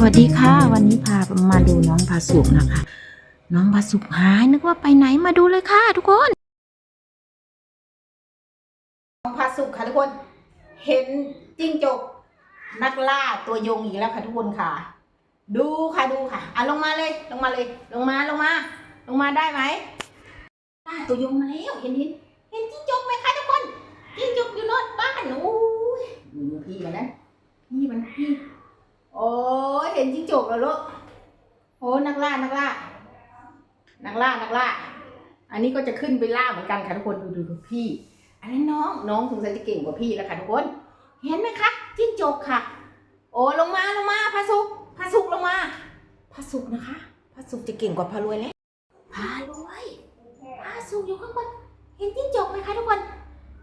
สวัสดีค่ะ วันนี้พามาดูน้องพาสุกนะคะ น้องพาสุกหายนึกว่าไปไหนมาดูเลยค่ะ ทุกคน น้องพาสุขค่ะทุกคน เห็นจิ้งจกนักล่าตัวยงอีกแล้วค่ะทุกคนค่ะ ดูค่ะดูค่ะอะลงมาเลยลงมาเลย ลงมาลงมา ลงมาได้ไหมล่าตัวยงมาแล้วเห็นเห็นเห็นจิ้งจกไหมคะทุกคนจิ้งจกอยู่นอนบ้านโอ้ยดูพี่มันนะพี่มันพี่ โอ้ยเห็นจิ้งจกแล้วลูกโอ้นักล่านักล่า นักล่านักล่า อันนี้ก็จะขึ้นไปล่าเหมือนกันค่ะทุกคนดูดูดูพี่ อันนี้น้องน้องสงสัยจะเก่งกว่าพี่แล้วค่ะทุกคน เห็นไหมคะจิ้งจกค่ะ โอ้ลงมาลงมาพาสุกพาสุกลงมาพาสุกนะคะพาสุกจะเก่งกว่าพารวยแล้วพารวยพาสุกอยู่ข้างบนเห็นจิ้งจกไหมคะทุกคน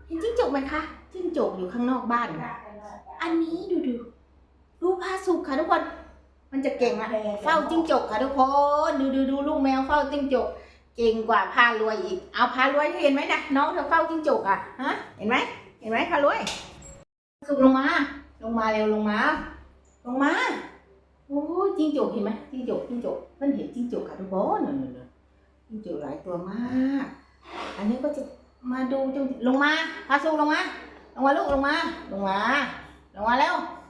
เห็นจิ้งจกไหมคะจิ้งจกอยู่ข้างนอกบ้าน อันนี้ดูดู ดูพาสุกค่ะทุกคน มันจะเก่งอะเฝ้าจิ้งจกค่ะทุกคนดูดูดูลูกแมวเฝ้าจิ้งจก เก่งกว่าพารวยอีก เอาพารวยเห็นไหมนะน้องเธอเฝ้าจิ้งจกอะฮะเห็นไหมเห็นไหมพารวย สุกลงมา ลงมาเร็วลงมา ลงมาโอ้ยจิ้งจกเห็นไหมจิ้งจกจิ้งจกเพิ่นเห็นจิ้งจกค่ะทุกคนนั่นนั่นนั่นจิ้งจกหลายตัวมาก อันนี้ก็จะมาดูจิ้งลงมาพาสุกลงมาลงมาลูกลงมา ลงมาลงมาแล้วโอ้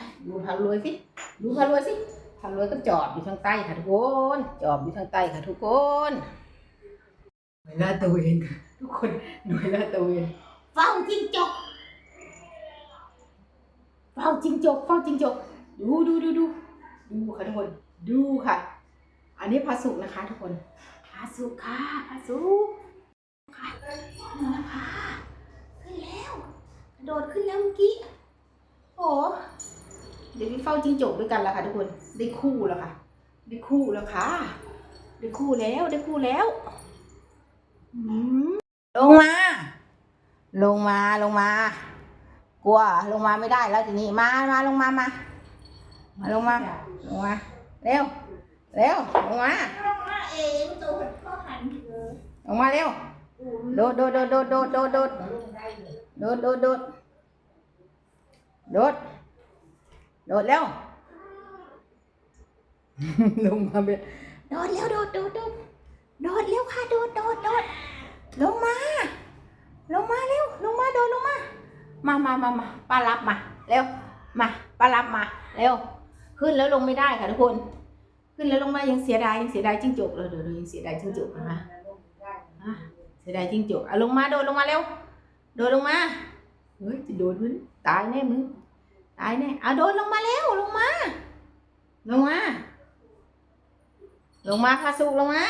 ยดูพารวยสิ ดูพารวยสิ พารวยก็จอดอยู่ทางใต้ค่ะทุกคน จอดอยู่ทางใต้ค่ะทุกคนหน่วยลาดตระเวนค่ะทุกคนหน่วยลาดตระเวนเฝ้าจิ้งจก เฝ้าจิ้งจก เฝ้าจิ้งจก ดูดูดูดูดูค่ะทุกคน ดูค่ะ อันนี้พาสุกนะคะ ทุกคนพาสุกค่ะพาสุกค่ะนี่นะคะขึ้นแล้วกระโดดขึ้นแล้วเมื่อกี้ โอ้ เดี๋ยวไปเฝ้าจิ้งจกด้วยกันแล้วค่ะทุกคนได้คู่แล้วค่ะ ได้คู่แล้วค่ะ ได้คู่แล้วได้คู่แล้วอืมลงมา ลงมาลงมา กลัวลงมาไม่ได้แล้วทีนี้มามาลงมามามาลงมาลงมาเร็วเร็วลงมาลงมาเร็วโดดโดดโดดโดดโดดโดดโดดโดดโดดโดดโดด โดดเร็วลงมาเบะโดดเร็วโดดโดดโดดโดดเร็วค่ะโดดโดดโดดลงมา ลงมาเร็วลงมาโดดลงมา มามามามาป้ารับมาเร็วมาป้ารับมาเร็วขึ้นแล้วลงไม่ได้ค่ะทุกคน ขึ้นแล้วลงมายังเสียดายยังเสียดายจิ้งจกเลยเดี๋ยวเดี๋ยวยังเสียดายจิ้งจกนะคะเสียดายจิ้งจกอะลงมาโดดลงมาเร็วโดดลงมาเฮ้ยจะโดดมึงตายแน่มึง ตายแน่เอาโดดลงมาเร็วลงมา ลงมา ลงมาพาสุกลงมา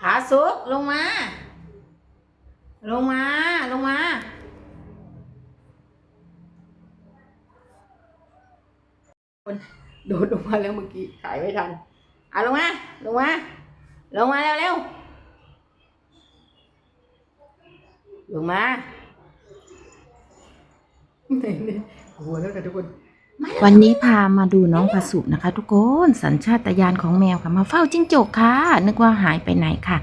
พาสุกลงมา ลงมาลงมาโดดลงมาแล้วเมื่อกี้ถ่ายไม่ทันเอาลงมาลงมาลงมาเร็วเร็วลงมาเนี่ย หัวแล้วกันทุกคนวันนี้พามาดูน้องพาสุนะคะ ทุกคนสัญชาตญาณของแมวค่ะ มาเฝ้าจิ้งจกค่ะ นึกว่าหายไปไหนค่ะ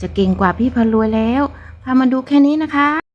จะเก่งกว่าพี่พารวยแล้ว พามาดูแค่นี้นะคะ